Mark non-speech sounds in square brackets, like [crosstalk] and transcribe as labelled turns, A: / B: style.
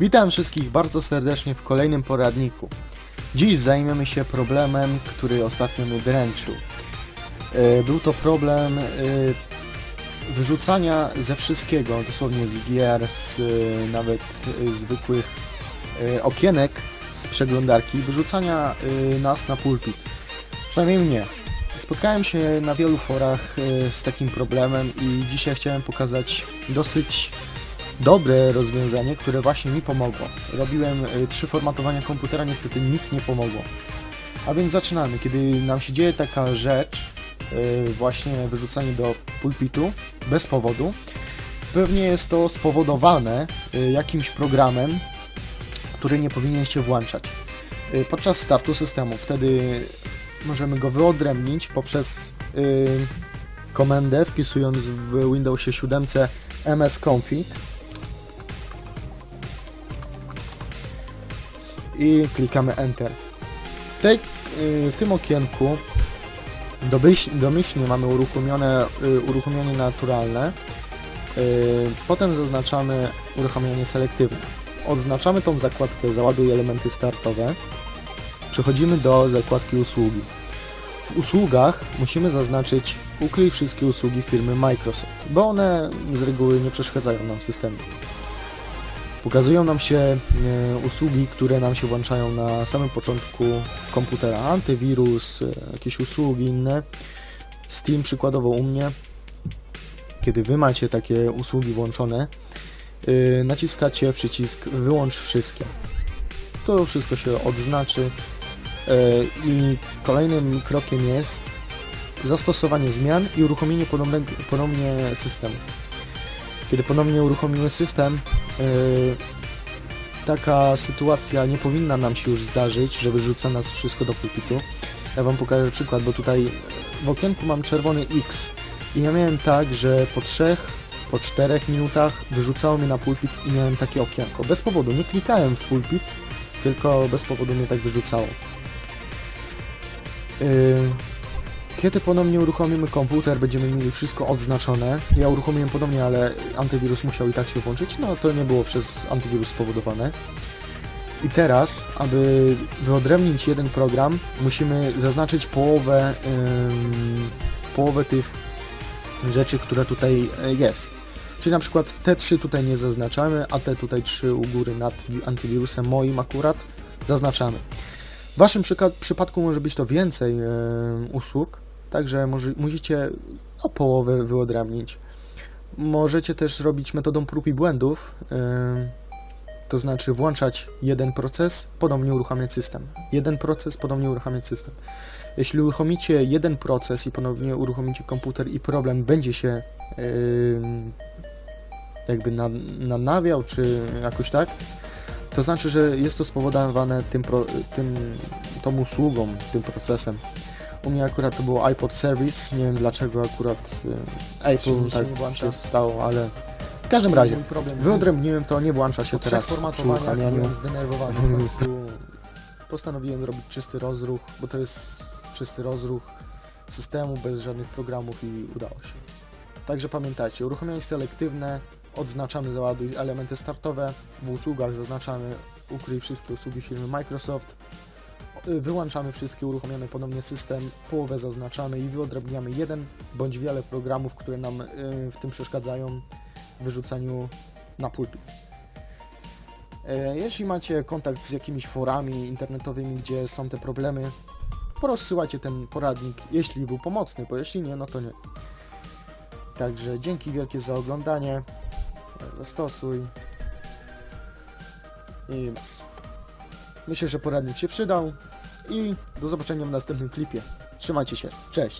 A: Witam wszystkich bardzo serdecznie w kolejnym poradniku. Dziś zajmiemy się problemem, który ostatnio mnie dręczył. E, Był to problem e, wyrzucania ze wszystkiego, dosłownie z gier, z e, nawet zwykłych okienek z przeglądarki, wyrzucania nas na pulpit. Przynajmniej mnie. Spotkałem się na wielu forach z takim problemem i dzisiaj chciałem pokazać dosyć dobre rozwiązanie, które właśnie mi pomogło. Robiłem y, trzy formatowania komputera, niestety nic nie pomogło. A więc zaczynamy. Kiedy nam się dzieje taka rzecz, y, właśnie wyrzucanie do pulpitu bez powodu, pewnie jest to spowodowane y, jakimś programem, który nie powinien się włączać. Podczas startu systemu wtedy możemy go wyodrębnić poprzez komendę wpisując w Windowsie 7 msconfig i klikamy Enter. W, tej, y, w tym okienku domyślnie mamy uruchomione y, uruchomienie naturalne. Y, Potem zaznaczamy uruchomienie selektywne. Odznaczamy tą zakładkę Załaduj elementy startowe. Przechodzimy do zakładki usługi. W usługach musimy zaznaczyć ukryj wszystkie usługi firmy Microsoft, bo one z reguły nie przeszkadzają nam w systemie. Pokazują nam się e, usługi, które nam się włączają na samym początku komputera. Antywirus, e, jakieś usługi inne. Steam przykładowo u mnie. Kiedy Wy macie takie usługi włączone, e, naciskacie przycisk wyłącz wszystkie. To wszystko się odznaczy i kolejnym krokiem jest zastosowanie zmian i uruchomienie ponownie systemu. Kiedy ponownie uruchomimy system, taka sytuacja nie powinna nam się już zdarzyć, że wyrzuca nas wszystko do pulpitu. Ja Wam pokażę przykład, bo tutaj w okienku mam czerwony X i ja miałem tak, że po trzech, po czterech minutach wyrzucało mnie na pulpit i miałem takie okienko. Bez powodu, nie klikałem w pulpit, tylko bez powodu mnie tak wyrzucało. Yy, kiedy ponownie uruchomimy komputer, będziemy mieli wszystko odznaczone. Ja uruchomiłem ponownie, ale antywirus musiał i tak się włączyć. No to nie było przez antywirus spowodowane. I teraz, aby wyodrębnić jeden program, musimy zaznaczyć połowę, połowę tych rzeczy, które tutaj e, jest. Czyli na przykład te trzy tutaj nie zaznaczamy, a te tutaj trzy u góry nad wi- antywirusem moim akurat zaznaczamy. W Waszym przypadku może być to więcej e, usług, także może, musicie o połowę wyodrębnić. Możecie też zrobić metodą prób i błędów, e, to znaczy włączać jeden proces, ponownie uruchamiać system. Jeden proces, ponownie uruchamiać system. Jeśli uruchomicie jeden proces i ponownie uruchomicie komputer i problem będzie się e, jakby na, nanawiał, czy jakoś tak, to znaczy, że jest to spowodowane tym, tym tą usługą, tym procesem. U mnie akurat to było iPod Service, nie wiem dlaczego akurat e, Apple
B: Silnik się
A: tak
B: nie włącza.
A: się stało, ale w każdym razie
B: Mój problem z
A: wyodrębniłem to, nie włącza się
B: po trzech
A: teraz przy
B: formatowaniach
A: uruchamianiu.
B: byłem zdenerwowany. Po prostu. [laughs]
A: Postanowiłem zrobić czysty rozruch, bo to jest czysty rozruch systemu bez żadnych programów i udało się. Także pamiętajcie, uruchomienie selektywne, odznaczamy załaduj elementy startowe, w usługach zaznaczamy ukryj wszystkie usługi firmy Microsoft, y, wyłączamy wszystkie, uruchomiamy ponownie system, połowę zaznaczamy i wyodrębniamy jeden bądź wiele programów, które nam y, w tym przeszkadzają w wyrzucaniu na pulpit. E, Jeśli macie kontakt z jakimiś forami internetowymi, gdzie są te problemy, porozsyłajcie ten poradnik, jeśli był pomocny, bo jeśli nie, no to nie. Także dzięki wielkie za oglądanie. Zastosuj. I bas. Myślę, że poradnik się przydał. I do zobaczenia w następnym klipie. Trzymajcie się. Cześć.